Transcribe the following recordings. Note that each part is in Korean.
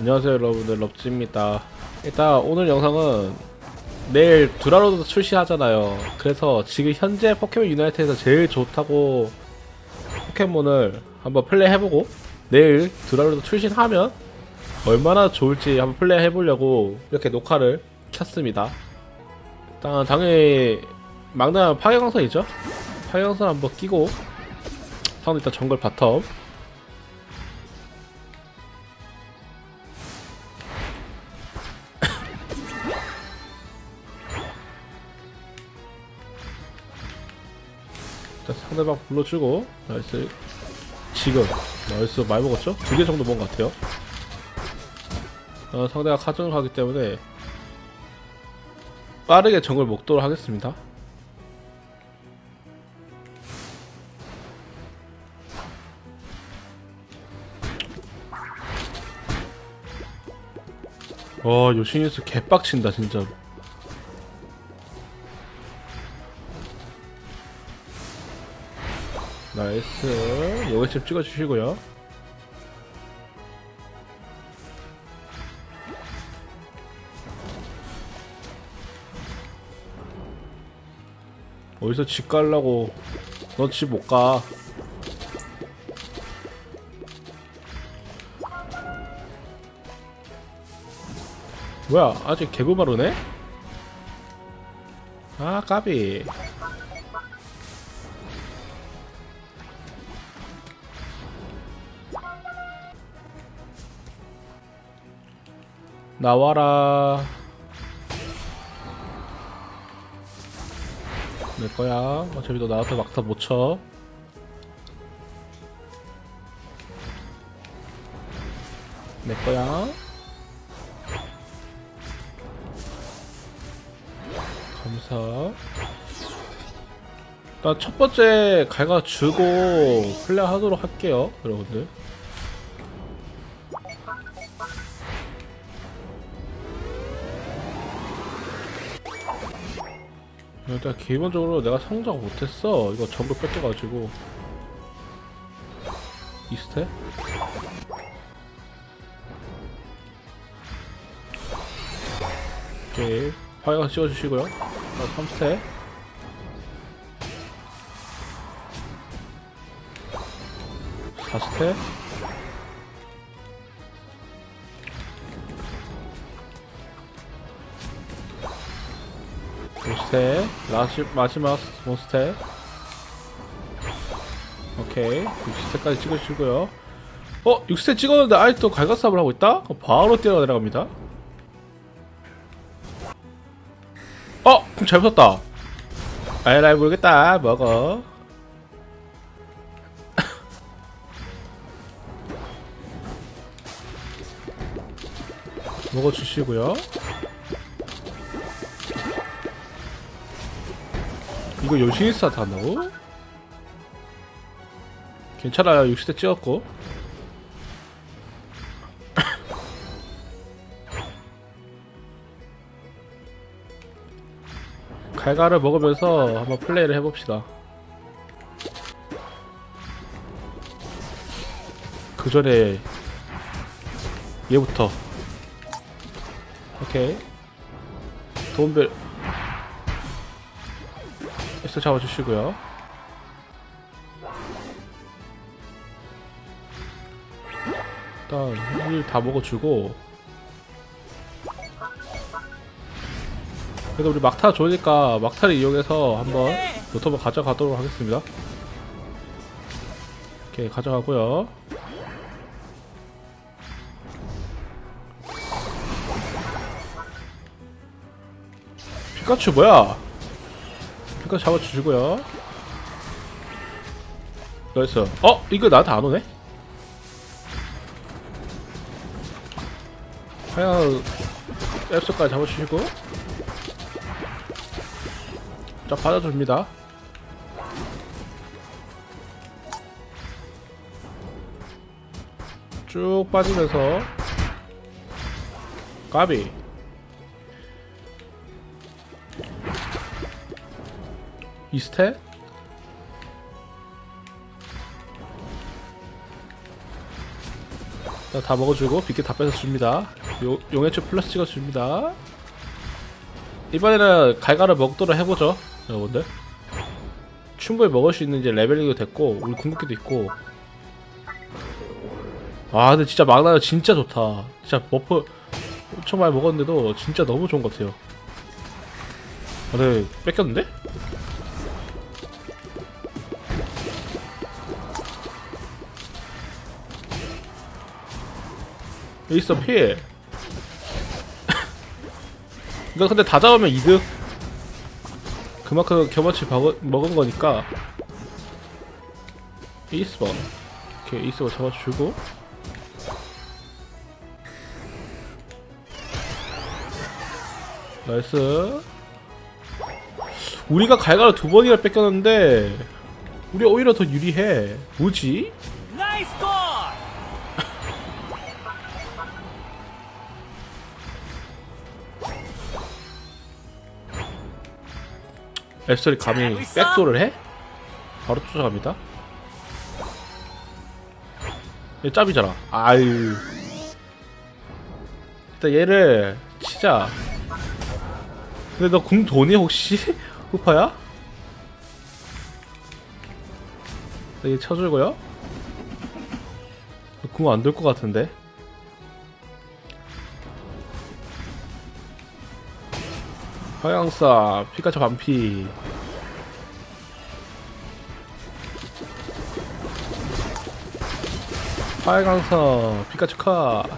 안녕하세요 여러분들. 럽지입니다. 일단 오늘 영상은 내일 두라로드 출시하잖아요. 그래서 지금 현재 포켓몬 유나이트에서 제일 좋다고 포켓몬을 한번 플레이 해보고 내일 두라로드 출시하면 얼마나 좋을지 한번 플레이 해보려고 이렇게 녹화를 켰습니다. 일단 당연히 막나 파괴강선이죠? 파괴강선 한번 끼고 상대 일단 정글 바텀 자, 상대방 불러주고 나이스. 지금 나이스. 많이 먹었죠? 두 개 정도 먹은 것 같아요. 어, 상대가 카정을 하기 때문에 빠르게 정글 먹도록 하겠습니다. 와 요시니스 개빡친다 진짜 나이스. 요거 좀 찍어주시고요. 어디서 집 갈라고. 너 집 못가. 뭐야 아직 개구마루네? 아 까비 나와라. 내 거야. 어차피 너 나한테 막타 못쳐. 내 거야. 감사. 일단 첫 번째 갈가 주고 플레이 하도록 할게요 여러분들 일단 기본적으로 내가 성장 못했어. 이거 전부 뺏겨가지고. 이스테? 오케이. 파이어 찍어주시고요. 자 3스테 사스테 몬스테 라시, 마지막 몬스테. 오케이. 6스테까지 찍어주시고요. 어? 6스테 찍었는데 아직도 갈가삽을 하고 있다? 바로 뛰어 내려갑니다. 어? 그럼 잘 붙었다. 아이라이 모르겠다. 먹어. 먹어주시고요 이거 요시니스한테 한다고? 괜찮아요 60대 찍었고. 갈가를 먹으면서 한번 플레이를 해봅시다. 그 전에 얘부터. 오케이. 도움 벨 S 잡아주시고요. 일단 힐 다 먹어주고 그래도 우리 막타 좋으니까 막타를 이용해서 한번 노트북 가져가도록 하겠습니다. 오케이 가져가고요. 피카츄 뭐야? 피카츄 잡아주시고요. 나이스. 어? 이거 나한테 안 오네? 하얀 앱스까지 잡아주시고. 자, 받아줍니다. 쭉 빠지면서. 까비. 이스테? 자, 다 먹어주고 비켓 다 뺏어줍니다. 요, 용해초 플러스 찍어줍니다. 이번에는 갈갈을 먹도록 해보죠 여러분들. 충분히 먹을 수 있는 이제 레벨링도 됐고 우리 궁극기도 있고. 아 근데 진짜 막나요 진짜 좋다. 진짜 버프 엄청 많이 먹었는데도 진짜 너무 좋은 것 같아요. 아, 네 뺏겼는데? 여기 있어 피해. 이거 근데 다 잡으면 이득. 그만큼 경험치 먹은, 거니까. 에이스버 이렇게 에이스버 잡아주고. 나이스. 우리가 갈갈을 두 번이나 뺏겼는데 우리 오히려 더 유리해. 뭐지? 앱설이 감히 백도를 해? 바로 쫓아갑니다. 얘 짭이잖아. 아유. 일단 얘를 치자. 근데 너궁 도니 혹시? 후파야? 얘 쳐주고요. 궁 안 돌 것 같은데. 화양사 피카츄 반피. 화양사 피카츄 카.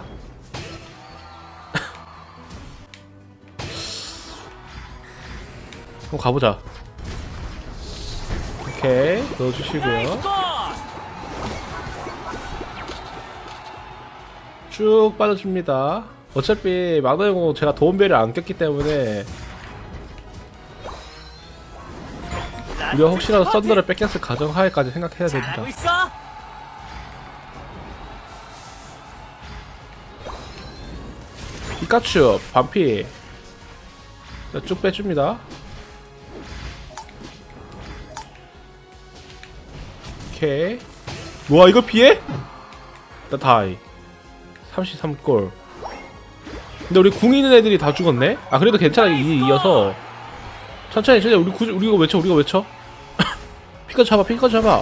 한번 가보자. 오케이 넣어주시고요! 쭉 빠져줍니다. 어차피 마더용은 제가 도움벨을 안 꼈기 때문에 우리가 혹시라도 썬더를 뺏겼을 가정하에까지 생각해야 됩니다? 피카츄 반피. 자, 쭉 빼줍니다. 오케이. 와 이거 피해? 나 다이. 33골. 근데 우리 궁 있는 애들이 다 죽었네? 아 그래도 괜찮아 이, 이어서. 천천히 천천히. 우리 구, 우리가 외쳐 우리가 외쳐 피카츄 잡아 피카츄 잡아.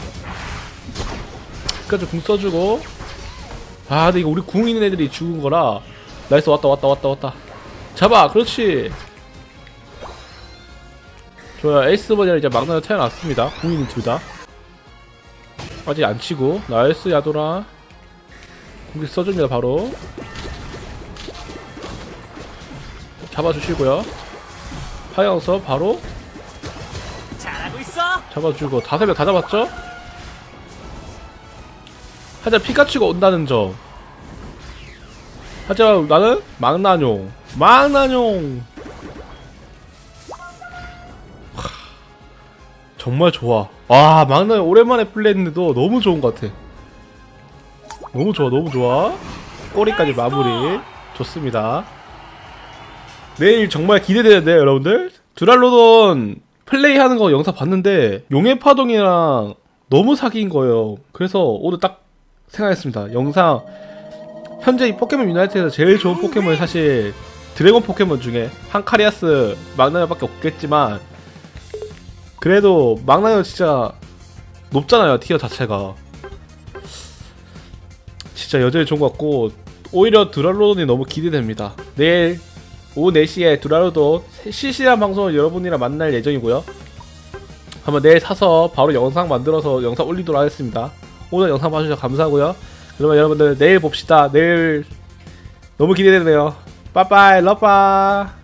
피카츄 궁 써주고. 아 근데 이거 우리 궁 있는 애들이 죽은 거라. 나이스 왔다 왔다 왔다 왔다. 잡아 그렇지. 좋아요. 에이스 버전 이제 막나가 태어났습니다. 궁 있는 둘다. 아직 안 치고. 나이스 야도라. 공기 써줍니다 바로. 잡아주시고요. 하영서 바로 잘하고 있어? 잡아주고 다섯 명다 잡았죠? 하지만 피카츄가 온다는 점. 하지만 나는 망나뇽. 망나뇽! 하, 정말 좋아. 와 망나뇽 오랜만에 플레이했는데도 너무 좋은 것 같아. 너무 좋아 너무 좋아. 꼬리까지 마무리. 좋습니다. 내일 정말 기대되는데 여러분들? 드랄로돈 플레이하는 거 영상 봤는데 용의 파동이랑 너무 사기인 거예요. 그래서 오늘 딱 생각했습니다. 영상 현재 이 포켓몬 유나이트에서 제일 좋은 포켓몬이 사실 드래곤 포켓몬 중에 한카리아스 막나요밖에 없겠지만 그래도 막나요 진짜 높잖아요 티어 자체가. 진짜 여전히 좋은 것 같고 오히려 드랄로돈이 너무 기대됩니다. 내일 오후 4시에 드랄로돈 실시간 방송을 여러분이랑 만날 예정이고요. 한번 내일 사서 바로 영상 만들어서 영상 올리도록 하겠습니다. 오늘 영상 봐주셔서 감사하고요. 그러면 여러분들 내일 봅시다. 내일 너무 기대되네요. 빠빠이 러빠